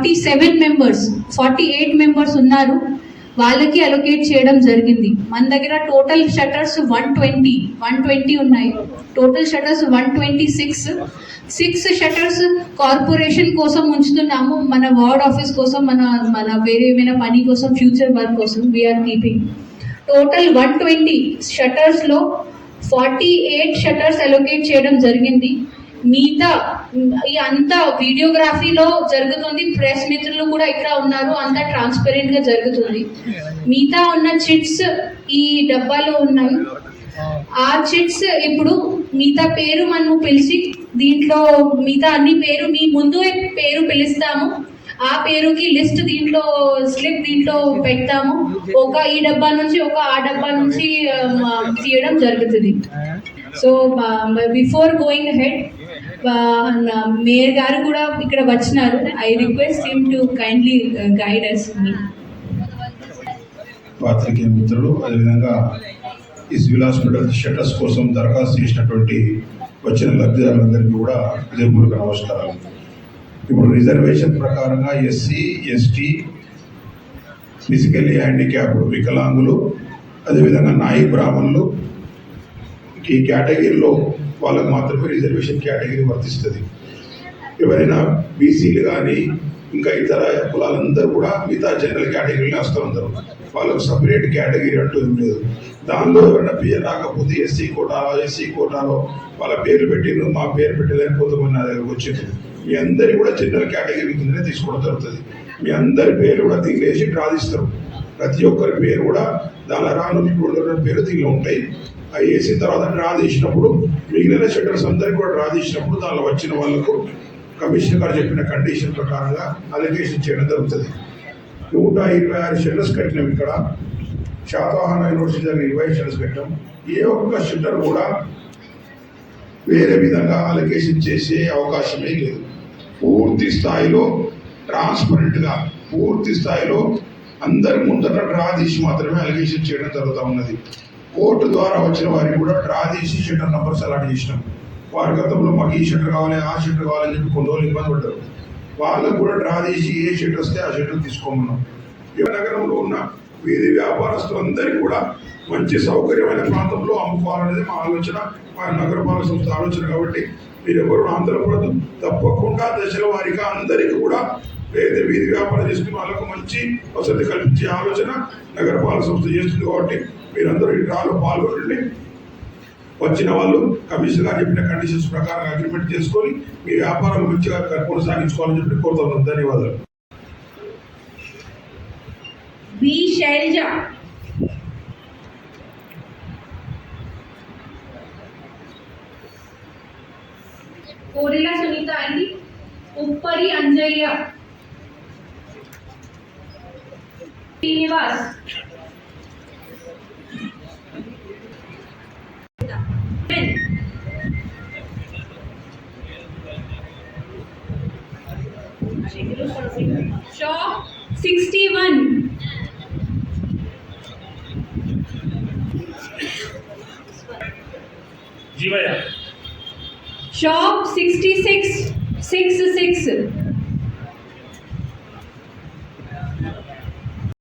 Forty seven members forty eight members ఉన్నారు. వాళ్ళకి allocate చేయడం జరిగింది. మన దగ్గర total shutters one twenty one twenty ఉన్నాయి. Total shutters one twenty six six shutters corporation కోసం ఉంచుతున్నాము. మన వార్డ్ ఆఫీస్ కోసం మన మన వేరే ఏమైనా పని కోసం ఫ్యూచర్ వర్క్ కోసం we're keeping total one twenty షటర్స్లో forty eight shutters allocate చేయడం జరిగింది. మిగతా ఈ అంతా వీడియోగ్రఫీలో జరుగుతుంది ప్రెస్ మిత్రులు కూడా ఇక్కడ ఉన్నారు అంతా ట్రాన్స్పరెంట్గా జరుగుతుంది. మిగతా ఉన్న చిట్స్ ఈ డబ్బాలో ఉన్నాయి. ఆ చిట్స్ ఇప్పుడు మిగతా పేరు మనము పిలిచి దీంట్లో మిగతా అన్ని పేరు మీ ముందు పేరు పిలుస్తాము ఆ పేరుకి లిస్ట్ దీంట్లో స్లిప్ దీంట్లో పెడతాము. ఒక ఈ డబ్బా నుంచి ఒక ఆ డబ్బా నుంచి తీయడం జరుగుతుంది. So before going head mayor గారు కూడా ఇక్కడ వచ్చినారు. I request him to kindly guide us పాత్రికేయ మిత్రులు అదేవిధంగా ఈ సివిల్ హాస్పిటల్ షటర్స్ కోసం దరఖాస్తు చేసినటువంటి వచ్చిన లబ్ధిదారులందరికీ కూడా హృదయపూర్వక నమస్కారాలు. ఇప్పుడు రిజర్వేషన్ ప్రకారంగా ఎస్సీ ఎస్టీ ఫిజికల్లీ హ్యాండిక్యాప్డ్ వికలాంగులు అదేవిధంగా నాయి బ్రాహ్మణులు ఈ కేటగిరీలో వాళ్ళకు మాత్రమే రిజర్వేషన్ కేటగిరీ వర్తిస్తుంది. ఎవరైనా బీసీలు కానీ ఇంకా ఇతర కులాలందరూ కూడా మిగతా జనరల్ కేటగిరీలో వస్తూ ఉంటారు వాళ్ళకు సపరేట్ కేటగిరీ అంటూ ఏం లేదు. దానిలో ఎవరైనా పిఎల్ రాకపోతే ఎస్సీ కోటాలో ఎస్సీ కోటాలో వాళ్ళ పేర్లు పెట్టిన మా పేరు పెట్టలేని కొంతమంది నా దగ్గరకు వచ్చింది మీ అందరి కూడా జనరల్ కేటగిరీ కిందనే తీసుకోవడం జరుగుతుంది. మీ అందరి పేరు కూడా దీనిలో వేసి డ్రా తీస్తారు ప్రతి ఒక్కరి పేరు కూడా దానిలో రాను పేరు దీనిలో ఉంటాయి. అవి వేసిన తర్వాత డ్రా తీసినప్పుడు మిగిలిన షట్టర్స్ అందరికీ కూడా డ్రా తీసినప్పుడు దానిలో వచ్చిన వాళ్ళకు కమిషనర్ గారు చెప్పిన కండిషన్ ప్రకారంగా అలిగేషన్ చేయడం జరుగుతుంది. నూట ఇరవై ఆరు షట్టర్స్ కట్టినాం ఇక్కడ. శాతవాహన యూనివర్సిటీ దగ్గర ఇరవై షట్టర్స్ కట్టాం ఏ ఒక్క షెటర్ కూడా వేరే విధంగా అలిగేషన్ చేసే అవకాశమే లేదు. పూర్తి స్థాయిలో ట్రాన్స్పరెంట్గా పూర్తి స్థాయిలో అందరి ముందట డ్రా తీసి మాత్రమే అలిగేషన్ చేయడం జరుగుతూ ఉన్నది. కోర్టు ద్వారా వచ్చిన వారికి కూడా డ్రా తీసి షట్టర్ నంబర్స్ అలాట్ చేసినాం. వారి గతంలో మాకు ఈ షట్టర్ కావాలి ఆ షట్టర్ కావాలని చెప్పి కొన్ని రోజులు ఇబ్బంది పడ్డారు. వాళ్ళకు కూడా డ్రా తీసి ఏ షట్టర్ వస్తే ఆ షట్టర్ తీసుకోమన్నాం. ఈ నగరంలో ఉన్న వీధి వ్యాపారస్తులందరికీ కూడా మంచి సౌకర్యమైన ప్రాంతంలో అమ్ముకోవాలనేది మా ఆలోచన మా నగరపాలక సంస్థ ఆలోచన కాబట్టి మీరు ఎవరు ఆందోళనపడదు తప్పకుండా దశల వారిగా అందరికీ కూడా పేద వీధి వ్యాపారం చేసుకునే వాళ్ళకు మంచి వసతి కల్పించే ఆలోచన నగరపాలక సంస్థ చేస్తుంది కాబట్టి మీరందరూ ఈ డ్రాలో పాల్గొనండి. వచ్చిన వాళ్ళు కమిషన్ గారు చెప్పిన కండిషన్స్ ప్రకారం అగ్రిమెంట్ చేసుకొని మీ వ్యాపారం మంచిగా కొనసాగించుకోవాలని చెప్పి కోరుతున్నాను ధన్యవాదాలు. బి శైలజ. కోరిల సునీత అండి. Uppari Anjayya. Srinivas. Shop sixty six six six